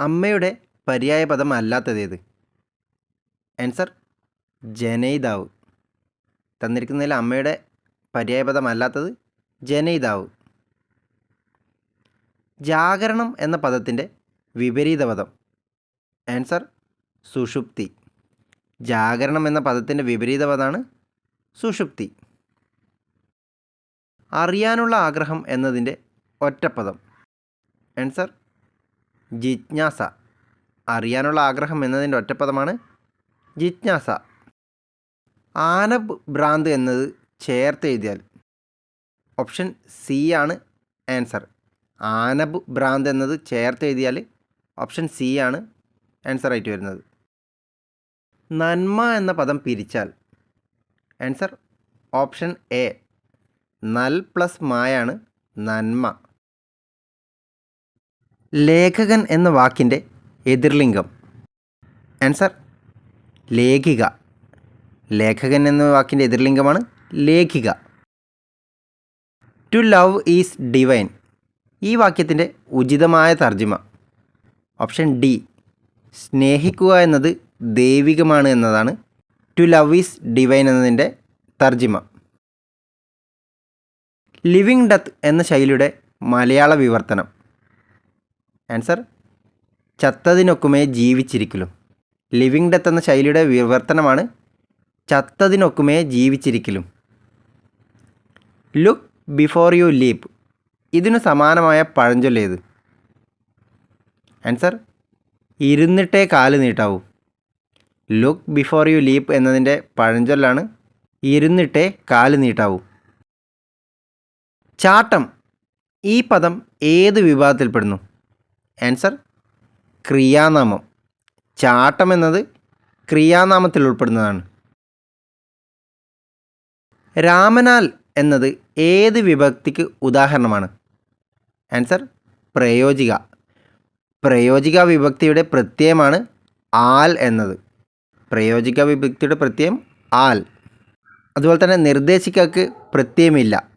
അമ്മയുടെ പര്യായ പദം അല്ലാത്തതേത്? ആൻസർ ജനയിതാവ്. തന്നിരിക്കുന്നതിൽ അമ്മയുടെ പര്യായ പദം അല്ലാത്തത് ജനയിതാവ്. ജാഗരണം എന്ന പദത്തിന്റെ വിപരീത പദം. ആൻസർ സുഷുപ്തി. ജാഗരണം എന്ന പദത്തിന്റെ വിപരീത പദമാണ് സുഷുപ്തി. അറിയാനുള്ള ആഗ്രഹം എന്നതിന്റെ ഒറ്റപ്പദം. ആൻസർ ജിജ്ഞാസ. അറിയാനുള്ള ആഗ്രഹം എന്നതിന്റെ ഒറ്റപ്പദമാണ് ജിജ്ഞാസ. ആന ഭ്രാന്ത് എന്നത് ചേർത്ത് എഴുതിയാൽ ഓപ്ഷൻ സി ആണ് ആൻസർ. ആനബ് ഭ്രാന്ത് എന്നത് ചേർത്ത് എഴുതിയാൽ ഓപ്ഷൻ സി ആണ് ആൻസർ ആയിട്ട് വരുന്നത്. നന്മ എന്ന പദം പിരിച്ചാൽ ആൻസർ ഓപ്ഷൻ എ. നൽ പ്ലസ് മായാണ് നന്മ. ലേഖകൻ എന്ന വാക്കിന്റെ എതിർലിംഗം. ആൻസർ ലേഖിക. ലേഖകൻ എന്ന വാക്കിന്റെ എതിർലിംഗമാണ് ലേഖിക. ടു ലവ് ഈസ് ഡിവൈൻ ഈ വാക്യത്തിന്റെ ഉചിതമായ തർജിമ. ഓപ്ഷൻ ഡി സ്നേഹിക്കുക എന്നത് ദൈവികമാണ് എന്നതാണ് ടു ലവ് ഈസ് ഡിവൈൻ എന്നതിന്റെ തർജിമ. ലിവിങ് ഡെത്ത് എന്ന ശൈലിയുടെ മലയാള വിവർത്തനം. ആൻസർ ചത്തതിനൊക്കുമേ ജീവിച്ചിരിക്കലും. ലിവിങ് ഡെത്ത് എന്ന ശൈലിയുടെ വിവർത്തനമാണ് ചത്തതിനൊക്കുമേ ജീവിച്ചിരിക്കലും. ലുക്ക് ബിഫോർ യു ലീപ്പ് ഇതിനു സമാനമായ പഴഞ്ചൊല്ലേത്. ആൻസർ ഇരുന്നിട്ടേ കാൽ നീട്ടാവൂ. ലുക്ക് ബിഫോർ യു ലീപ്പ് എന്നതിന്റെ പഴഞ്ചൊല്ലാണ് ഇരുന്നിട്ടേ കാൽ നീട്ടാവൂ. ചാട്ടം. ഈ പദം ഏത് വിഭാഗത്തിൽപ്പെടുന്നു? ആൻസർ ക്രിയാനാമം. ചാട്ടം എന്നത് ക്രിയാനാമത്തിൽ ഉൾപ്പെടുന്നതാണ്. രാമനാൽ എന്നത് ഏത് വിഭക്തിക്ക് ഉദാഹരണമാണ്? ആൻസർ പ്രയോജിക. പ്രയോജിക വിഭക്തിയുടെ പ്രത്യയമാണ് ആൽ എന്നത്. പ്രയോജിക വിഭക്തിയുടെ പ്രത്യയം ആൽ. അതുപോലെ തന്നെ നിർദ്ദേശിക്കക്ക് പ്രത്യയമില്ല.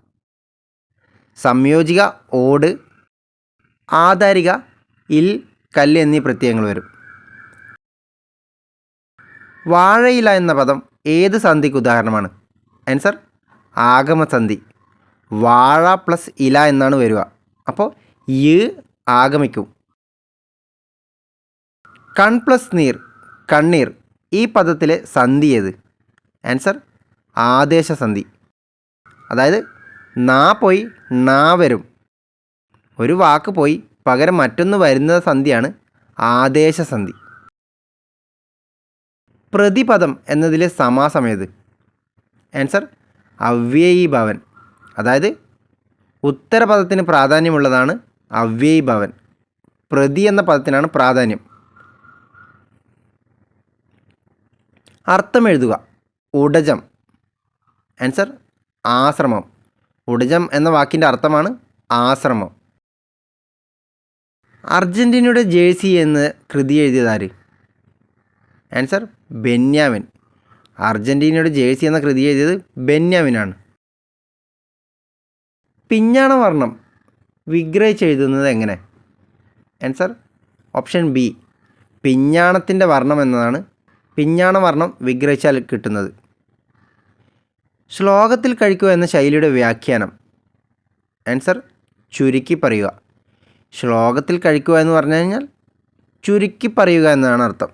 സംയോജിക ഓട്. ആധാരിക ഇൽ കല്ല് എന്നീ പ്രത്യയങ്ങൾ വരും. വാഴയില എന്ന പദം ഏത് സന്ധിക്ക് ഉദാഹരണമാണ്? ആൻസർ ആഗമസന്ധി. വാഴ പ്ലസ് ഇല എന്നാണ് വരിക. അപ്പോൾ ഇ ആഗമിക്കും. കൺ പ്ലസ് നീർ കണ്ണീർ. ഈ പദത്തിലെ സന്ധി ഏത്? ആൻസർ ആദേശസന്ധി. അതായത് നാ പോയി നാ വരും. ഒരു വാക്ക് പോയി പകരം മറ്റൊന്ന് വരുന്ന സന്ധിയാണ് ആദേശസന്ധി പ്രതിപദം എന്നതിലെ ആൻസർ ആൻസർ അവ്യയീഭവൻ. അതായത് ഉത്തരപദത്തിന് പ്രാധാന്യമുള്ളതാണ് അവ്യയീഭവൻ. പ്രതി എന്ന പദത്തിനാണ് പ്രാധാന്യം. അർത്ഥം എഴുതുക. ഉടജം. ആൻസർ ആശ്രമം. ഉടജം എന്ന വാക്കിന്റെ അർത്ഥമാണ് ആശ്രമം. അർജന്റീനയുടെ ജേഴ്സി എന്ന് കൃതി എഴുതിയതാര് ആൻസർ ബെന്യാമിൻ. അർജന്റീനയുടെ ജേഴ്സി എന്ന കൃതി എഴുതിയത് ബെന്യാമിനാണ്. പിഞ്ഞാണ വർണം വിഗ്രഹിച്ചെഴുതുന്നത് എങ്ങനെ? ആൻസർ ഓപ്ഷൻ ബി പിഞ്ഞാണത്തിന്റെ വർണം എന്നതാണ് പിഞ്ഞാണ വർണം വിഗ്രഹിച്ചാൽ കിട്ടുന്നത്. ശ്ലോകത്തിൽ കഴിക്കുക എന്ന ശൈലിയുടെ വ്യാഖ്യാനം. ആൻസർ ചുരുക്കി പറയുക. ശ്ലോകത്തിൽ കഴിക്കുക എന്ന് പറഞ്ഞു കഴിഞ്ഞാൽ ചുരുക്കി പറയുക എന്നാണ് അർത്ഥം.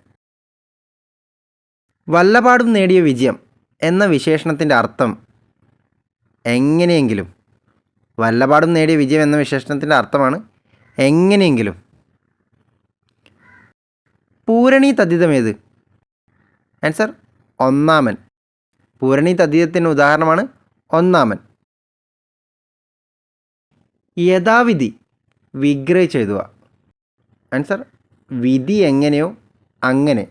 വല്ലപാടും നേടിയ വിജയം എന്ന വിശേഷണത്തിന്റെ അർത്ഥം എങ്ങനെയെങ്കിലും വല്ലപാടും നേടിയ വിജയം എന്ന വിശേഷണത്തിന്റെ അർത്ഥമാണ് എങ്ങനെയെങ്കിലും. പൂരണി തദ്ധിതമേത് ആൻസർ ഒന്നാമൻ. പൂരണി തദ്ധിതത്തിന് ഉദാഹരണമാണ് ഒന്നാമൻ. യഥാവിധി വിഗ്രഹിച്ചെഴുതുക ആൻസർ വിധി എങ്ങനെയോ അങ്ങനെ.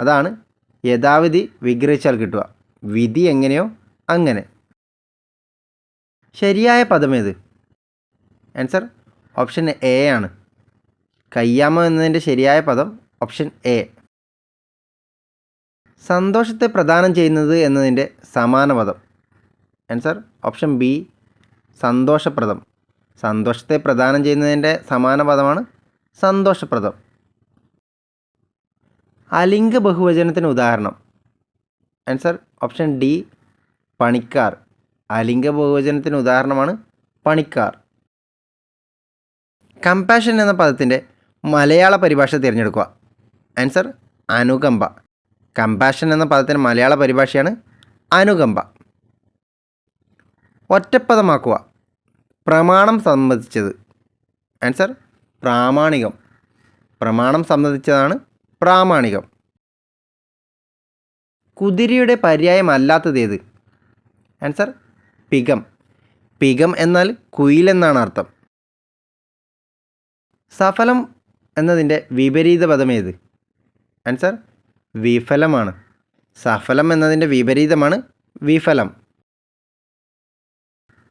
അതാണ് യഥാവിധി വിഗ്രഹിച്ചാൽ കിട്ടുക. വിധി എങ്ങനെയോ അങ്ങനെ. ശരിയായ പദമേത് ആൻസർ ഓപ്ഷൻ എ ആണ്. കയ്യാമ എന്നതിന്റെ ശരിയായ പദം ഓപ്ഷൻ എ സന്തോഷത്തെ പ്രദാനം ചെയ്യുന്നത് എന്നതിന്റെ സമാന പദം. ആൻസർ ഓപ്ഷൻ ബി സന്തോഷപ്രദം. സന്തോഷത്തെ പ്രദാനം ചെയ്യുന്നതിന്റെ സമാന പദമാണ് സന്തോഷപ്രദം. അലിംഗ ബഹുവചനത്തിന് ഉദാഹരണം. ആൻസർ ഓപ്ഷൻ ഡി പണിക്കാർ. അലിംഗ ബഹുവചനത്തിന് ഉദാഹരണമാണ് പണിക്കാർ. കമ്പാഷൻ എന്ന പദത്തിന്റെ മലയാള പരിഭാഷ തിരഞ്ഞെടുക്കുക. ആൻസർ അനുകമ്പ. കമ്പാഷൻ എന്ന പദത്തിന്റെ മലയാള പരിഭാഷയാണ് അനുകമ്പ. ഒറ്റപ്പദമാക്കുക. പ്രമാണം സംബന്ധിച്ചത്. ആൻസർ പ്രാമാണികം. പ്രമാണം സംബന്ധിച്ചതാണ് പ്രാമാണികം. കുതിരയുടെ പര്യായമല്ലാത്തത് ഏത് ആൻസർ പികം പികം എന്നാൽ കുയിലെന്നാണ് അർത്ഥം. സഫലം എന്നതിന്റെ വിപരീത പദം ഏത് ആൻസർ വിഫലമാണ്. സഫലം എന്നതിന്റെ വിപരീതമാണ് വിഫലം.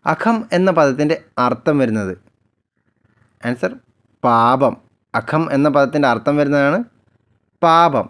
അഖം എന്ന പദത്തിന്റെ അർത്ഥം വരുന്നത്. ആൻസർ പാപം. അഖം എന്ന പദത്തിന്റെ അർത്ഥം വരുന്നതാണ് പാപം.